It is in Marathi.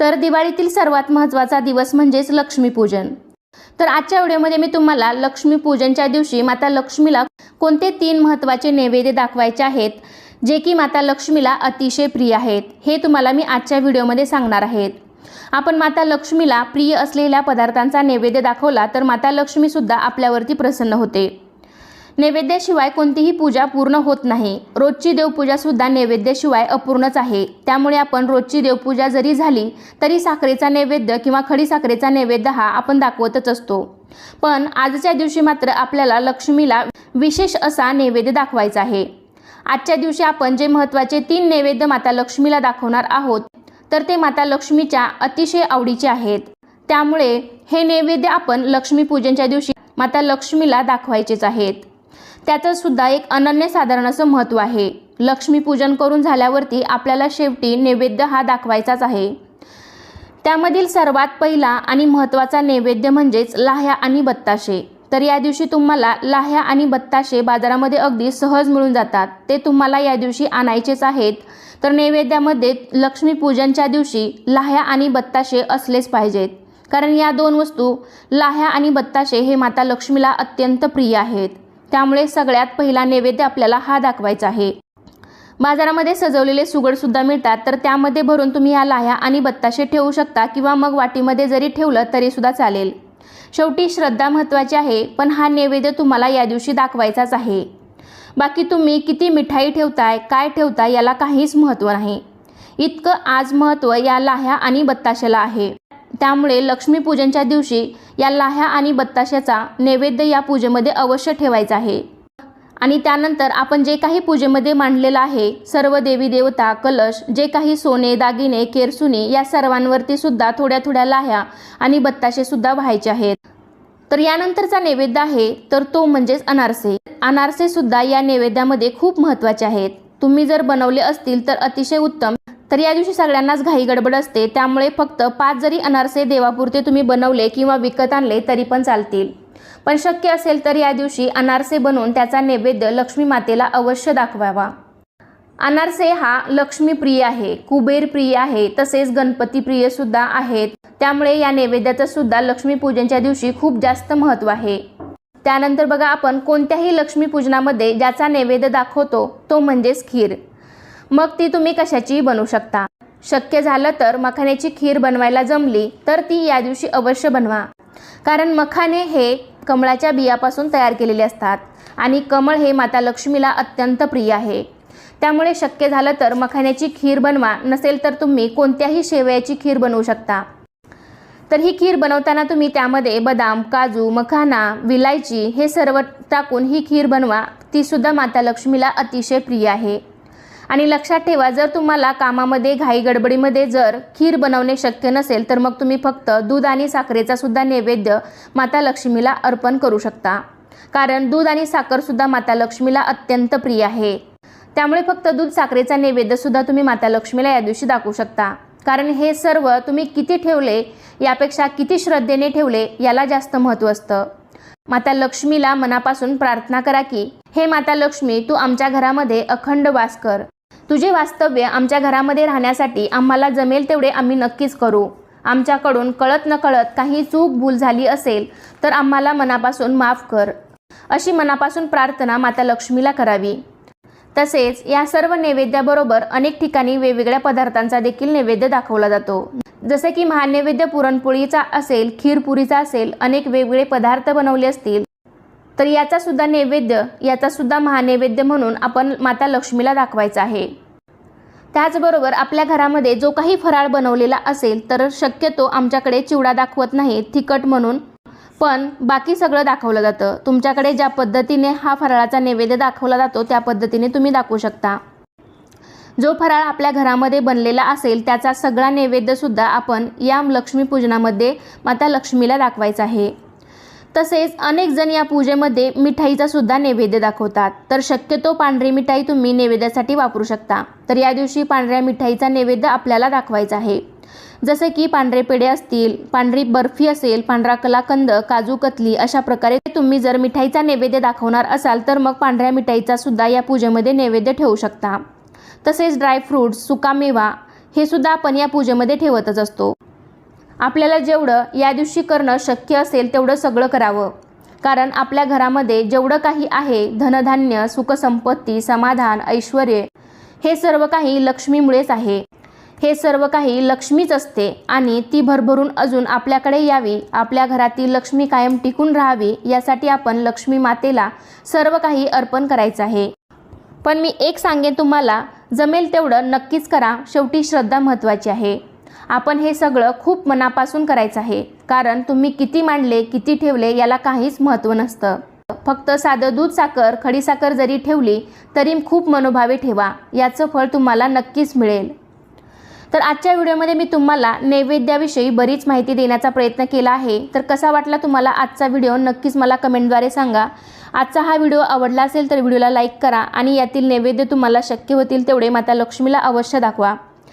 तर दिवाळीतील सर्वात महत्त्वाचा दिवस म्हणजेच लक्ष्मीपूजन. तर आजच्या व्हिडिओमध्ये मी तुम्हाला लक्ष्मीपूजनच्या दिवशी माता लक्ष्मीला कोणते तीन महत्त्वाचे नैवेद्य दाखवायचे आहेत जे की माता लक्ष्मीला अतिशय प्रिय आहेत हे तुम्हाला मी आजच्या व्हिडिओमध्ये सांगणार आहेत. आपण माता लक्ष्मीला प्रिय असलेल्या पदार्थांचा नैवेद्य दाखवला तर माता लक्ष्मीसुद्धा आपल्यावरती प्रसन्न होते. नैवेद्याशिवाय कोणतीही पूजा पूर्ण होत नाही. रोजची देवपूजासुद्धा नैवेद्याशिवाय अपूर्णच आहे. त्यामुळे आपण रोजची देवपूजा जरी झाली तरी साखरेचा नैवेद्य किंवा खडी साखरेचा नैवेद्य हा आपण दाखवतच असतो. पण आजच्या दिवशी मात्र आपल्याला लक्ष्मीला विशेष असा नैवेद्य दाखवायचा आहे. आजच्या दिवशी आपण जे महत्त्वाचे तीन नैवेद्य माता लक्ष्मीला दाखवणार आहोत तर ते माता लक्ष्मीच्या अतिशय आवडीचे आहेत. त्यामुळे हे नैवेद्य आपण लक्ष्मीपूजनच्या दिवशी माता लक्ष्मीला दाखवायचेच आहेत. त्याचं सुद्धा एक अनन्यसाधारण असं महत्त्व आहे. लक्ष्मीपूजन करून झाल्यावरती आपल्याला शेवटी नैवेद्य हा दाखवायचाच आहे. त्यामधील सर्वात पहिला आणि महत्त्वाचा नैवेद्य म्हणजेच लाह्या आणि बत्ताशे. तर या दिवशी तुम्हाला लाह्या आणि बत्ताशे बाजारामध्ये अगदी सहज मिळून जातात. ते तुम्हाला या दिवशी आणायचेच आहेत. तर नैवेद्यामध्ये लक्ष्मीपूजनच्या दिवशी लाह्या आणि बत्ताशे असलेच पाहिजेत. कारण या दोन वस्तू लाह्या आणि बत्ताशे हे माता लक्ष्मीला अत्यंत प्रिय आहेत. त्यामुळे सगळ्यात पहिला नैवेद्य आपल्याला हा दाखवायचा आहे. बाजारामध्ये सजवलेले सुगडसुद्धा मिळतात तर त्यामध्ये भरून तुम्ही या लाह्या आणि बत्ताशे ठेवू शकता किंवा मग वाटीमध्ये जरी ठेवलं तरीसुद्धा चालेल. शेवटी श्रद्धा महत्त्वाची आहे पण हा नैवेद्य तुम्हाला या दिवशी दाखवायचाच आहे. बाकी तुम्ही किती मिठाई ठेवताय काय ठेवताय याला काहीच महत्त्व नाही. इतकं आज महत्त्व या लाह्या आणि बत्ताशाला आहे. त्यामुळे लक्ष्मीपूजनच्या दिवशी या लाह्या आणि बत्ताशाचा नैवेद्य या पूजेमध्ये अवश्य ठेवायचा आहे. आणि त्यानंतर आपण जे काही पूजेमध्ये मांडलेलं आहे सर्व देवी देवता कलश जे काही सोने दागिने केरसुने या सर्वांवरती सुद्धा थोड्या थोड्या लाह्या आणि बत्ताशेसुद्धा व्हायचे आहेत. तर यानंतरचा नैवेद्य आहे तर तो म्हणजेच अनारसे. अनारसेसुद्धा या नैवेद्यामध्ये खूप महत्त्वाचे आहेत. तुम्ही जर बनवले असतील तर अतिशय उत्तम. तर या दिवशी सगळ्यांनाच घाई गडबड असते. त्यामुळे फक्त पाच जरी अनारसे देवापुरते तुम्ही बनवले किंवा विकत आणले तरी पण चालतील. पण शक्य असेल तर या दिवशी अनारसे बनवून त्याचा नैवेद्य लक्ष्मी मातेला अवश्य दाखवावा. अनारसे हा लक्ष्मी प्रिय आहे कुबेर प्रिय आहे तसेच गणपती सुद्धा आहेत. त्यामुळे या नैवेद्याचं सुद्धा लक्ष्मीपूजनच्या दिवशी खूप जास्त महत्त्व आहे. त्यानंतर बघा आपण कोणत्याही लक्ष्मीपूजनामध्ये ज्याचा नैवेद्य दाखवतो तो म्हणजेच खीर. मग ती तुम्ही कशाचीही बनवू शकता. शक्य झालं तर मखाण्याची खीर बनवायला जमली तर ती या दिवशी अवश्य बनवा. कारण मखाने हे कमळाच्या बियापासून तयार केलेले असतात आणि कमळ हे माता लक्ष्मीला अत्यंत प्रिय आहे. त्यामुळे शक्य झालं तर मखाण्याची खीर बनवा नसेल तर तुम्ही कोणत्याही शेवयाची खीर बनवू शकता. तर ही खीर बनवताना तुम्ही त्यामध्ये बदाम काजू मखाना विलायची हे सर्व टाकून ही खीर बनवा. तीसुद्धा माता लक्ष्मीला अतिशय प्रिय आहे. आणि लक्षात ठेवा जर तुम्हाला कामामध्ये घाई गडबडीमध्ये जर खीर बनवणे शक्य नसेल तर मग तुम्ही फक्त दूध आणि साखरेचा सुद्धा नैवेद्य माता लक्ष्मीला अर्पण करू शकता. कारण दूध आणि साखरसुद्धा माता लक्ष्मीला अत्यंत प्रिय आहे. त्यामुळे फक्त दूध साखरेचा नैवेद्यसुद्धा तुम्ही माता लक्ष्मीला या दिवशी दाखवू शकता. कारण हे सर्व तुम्ही किती ठेवले यापेक्षा किती श्रद्धेने ठेवले याला जास्त महत्त्व असतं. माता लक्ष्मीला मनापासून प्रार्थना करा की हे माता लक्ष्मी तू आमच्या घरामध्ये अखंड वास कर. तुझे वास्तव्य आमच्या घरामध्ये राहण्यासाठी आम्हाला जमेल तेवढे आम्ही नक्कीच करू. आमच्याकडून कळत नकळत काही चूक भूल झाली असेल तर आम्हाला मनापासून माफ कर. अशी मनापासून प्रार्थना माता लक्ष्मीला करावी. तसेच या सर्व नैवेद्याबरोबर अनेक ठिकाणी वेगवेगळ्या पदार्थांचा देखील नैवेद्य दाखवला जातो. जसे की महानैवेद्य पुरणपोळीचा असेल खीरपुरीचा असेल अनेक वेगवेगळे पदार्थ बनवले असतील तर याचा सुद्धा नैवेद्य याचा सुद्धा महानैवेद्य म्हणून आपण माता लक्ष्मीला दाखवायचा आहे. त्याचबरोबर आपल्या घरामध्ये जो काही फराळ बनवलेला असेल तर शक्यतो आमच्याकडे चिवडा दाखवत नाही तिखट म्हणून. पण बाकी सगळं दाखवलं जातं. तुमच्याकडे ज्या पद्धतीने हा फराळाचा नैवेद्य दाखवला जातो त्या पद्धतीने तुम्ही दाखवू शकता. जो फराळ आपल्या घरामध्ये बनलेला असेल त्याचा सगळा नैवेद्यसुद्धा आपण या लक्ष्मीपूजनामध्ये माता लक्ष्मीला दाखवायचा आहे. तसेच अनेक जण या पूजेमध्ये मिठाईचा सुद्धा नैवेद्य दाखवतात. तर शक्यतो पांढरी मिठाई तुम्ही नैवेद्यासाठी वापरू शकता. तर या दिवशी पांढऱ्या मिठाईचा नैवेद्य आपल्याला दाखवायचा आहे. जसे की पांढरे पेढे असतील पांढरी बर्फी असेल पांढरा कलाकंद काजू कतली अशा प्रकारे तुम्ही जर मिठाईचा नैवेद्य दाखवणार असाल तर मग पांढऱ्या मिठाईचा सुद्धा या पूजेमध्ये नैवेद्य ठेवू शकता. तसेच ड्रायफ्रूट्स सुकामेवा हे सुद्धा आपण या पूजेमध्ये ठेवतच असतो. आपल्याला जेवढं या दिवशी करणं शक्य असेल तेवढं सगळं करावं. कारण आपल्या घरामध्ये जेवढं काही आहे धनधान्य सुखसंपत्ती समाधान ऐश्वर हे सर्व काही लक्ष्मीमुळेच आहे. हे सर्व काही लक्ष्मीच असते आणि ती भरभरून अजून आपल्याकडे यावी आपल्या घरातील लक्ष्मी कायम टिकून राहावी यासाठी आपण लक्ष्मी मातेला सर्व काही अर्पण करायचं आहे. पण मी एक सांगेन तुम्हाला जमेल तेवढं नक्कीच करा शेवटी श्रद्धा महत्त्वाची आहे. आपण हे सगळं खूप मनापासून करायचं आहे. कारण तुम्ही किती मांडले किती ठेवले याला काहीच महत्त्व नसतं. फक्त साधं दूध साखर खडीसाखर जरी ठेवली तरी खूप मनोभावे ठेवा. याचं फळ तुम्हाला नक्कीच मिळेल. तर आजच्या व्हिडिओमध्ये मी तुम्हाला नैवेद्याविषयी बरीच माहिती देण्याचा प्रयत्न केला आहे. तर कसा वाटला तुम्हाला आजचा व्हिडिओ? नक्कीच मला कमेंटद्वारे सांगा. आजचा हा व्हिडिओ आवडला असेल तर व्हिडिओला लाईक करा आणि यातील नैवेद्य तुम्हाला शक्य होतील तेवढे माता लक्ष्मीला अवश्य दाखवा.